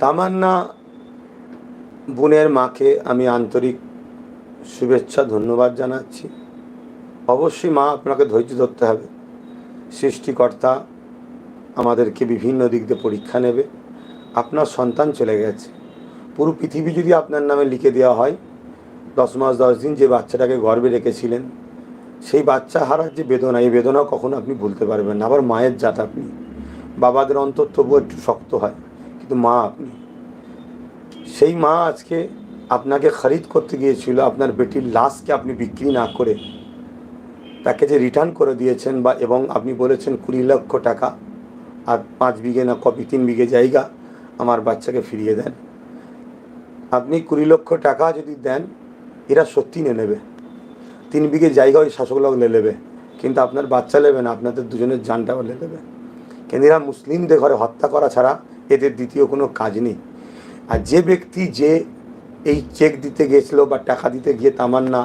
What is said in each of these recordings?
তামান্না বোনের মাকে আমি আন্তরিক শুভেচ্ছা, ধন্যবাদ জানাচ্ছি। অবশ্যই মা আপনাকে ধৈর্য ধরতে হবে। সৃষ্টিকর্তা আমাদেরকে বিভিন্ন দিক দিয়ে পরীক্ষা নেবে। আপনার সন্তান চলে গেছে। পুরো পৃথিবী যদি আপনার নামে লিখে দেওয়া হয়, দশ মাস, দশ দিন যে বাচ্চাটাকে গর্বে রেখেছিলেন, সেই বাচ্চা হারার যে বেদনা, এই বেদনা কখনো আপনি ভুলতে পারবেন না। আবার মায়ের জাত আপনি। বাবাদের অন্তর তবুও একটু শক্ত হয়। কিন্তু মা আপনি। সেই মা আজকে আপনাকে খরিদ করতে গিয়েছিল, আপনার বেটির লাশকে আপনি বিক্রি না করে। তাকে যে রিটার্ন করে দিয়েছেন বা এবং আপনি বলেছেন কুড়ি লক্ষ টাকা আর পাঁচ বিঘে না কপি তিন বিঘে জায়গা আমার বাচ্চাকে ফিরিয়ে দেন। আপনি কুড়ি লক্ষ টাকা যদি দেন, এরা সত্যি নিয়ে নেবে। তিন বিঘে জায়গা ওই শাসক লোক নেবে। কিন্তু আপনার বাচ্চা নেবে না, আপনাদের দুজনের জানটাও নেবে। কিন্তু এরা মুসলিমদের ঘরে হত্যা করা ছাড়া এদের দ্বিতীয় কোনো কাজ নেই। আর যে ব্যক্তি যে এই চেক দিতে গিয়েছিল বা টাকা দিতে গিয়ে তামান্না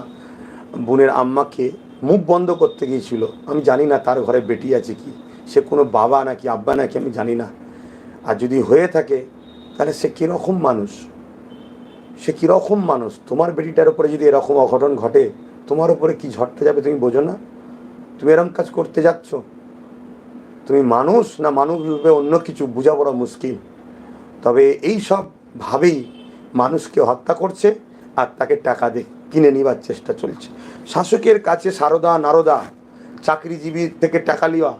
বোনের আম্মাকে মুখ বন্ধ করতে গিয়েছিল, আমি জানি না তার ঘরে বেটি আছে কি, সে কোনো বাবা নাকি আব্বা নাকি আমি জানি না। আর যদি হয়ে থাকে, তাহলে সে কীরকম মানুষ? সে কীরকম মানুষ? তোমার বেটিটার উপরে যদি এরকম অঘটন ঘটে, তোমার উপরে কি ঝড়তে যাবে তুমি বোঝো না? তুমি এরকম কাজ করতে যাচ্ছ? তুমি মানুষ না মানুষ রূপে অন্য কিছু বোঝা বড় মুশকিল? তবে এই সব ভাবেই মানুষকে হত্যা করছে আর তাকে টাকা দিয়ে কিনে নিবার চেষ্টা চলছে। শাসকের কাছে সারদা নারদা চাকরিজীবী থেকে টাকা নেওয়া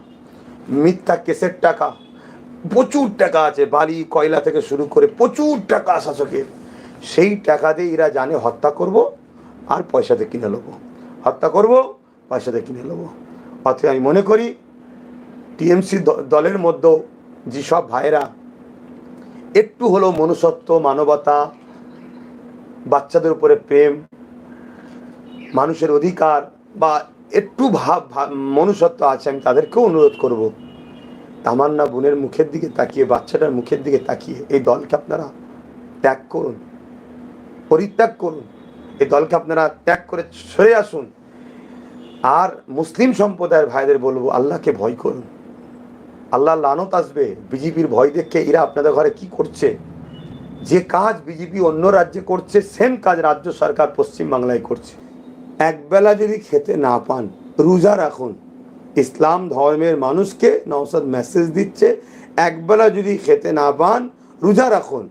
মিথ্যা কেসের টাকা, প্রচুর টাকা আছে, বালি, কয়লা থেকে শুরু করে প্রচুর টাকা শাসকের। সেই টাকা দিয়ে এরা জানে হত্যা করব আর পয়সাতে কিনে নেব। হত্যা করব পয়সাতে কিনে নেব। অতএব আমি মনে করি টিএমসি দলের মধ্যেও যেসব ভাইয়েরা একটু হলেও মনুষ্যত্ব, মানবতা, বাচ্চাদের উপরে প্রেম, মানুষের অধিকার বা একটু ভাব, ভাব- মনুষ্যত্ব আছে, আমি তাদেরকেও অনুরোধ করব। তামান্না বোনের মুখের দিকে তাকিয়ে, বাচ্চাটার মুখের দিকে তাকিয়ে এই দলকে আপনারা ত্যাগ করুন, পরিত্যাগ করুন। এই দলকে আপনারা ত্যাগ করে সরে আসুন। আর মুসলিম সম্প্রদায়ের ভাইদের বলব, আল্লাহকে ভয় করুন। আল্লাহ লানত আসবে বিজেপির ভয় দেখে এরা আপনাদের ঘরে কি করছে? যে কাজ বিজেপি অন্য রাজ্যে করছে সেম কাজ রাজ্য সরকার পশ্চিম বাংলায় করছে। একবেলা যদি খেতে না পান, রোজা রাখুন। ইসলাম ধর্মের মানুষকে নওসাদ মেসেজ দিচ্ছে, একবেলা যদি খেতে না পান, রোজা রাখুন।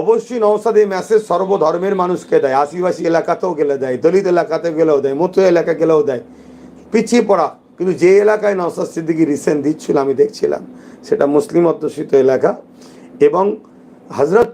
অবশ্যই নওসাদ এই মেসেজ সর্বধর্মের মানুষকে দেয়। আশিবাসী এলাকাতেও গেলে দেয়, দলিত এলাকাতে গেলেও দেয় মতো এলাকা গেলেও দেয়। পিছিয়ে পড়া। কিন্তু যে এলাকায় নওসাদ সিদ্দিকি রিসেন্ট দিচ্ছিল, আমি দেখছিলাম। সেটা মুসলিম অধ্যুষিত এলাকা এবং হজরত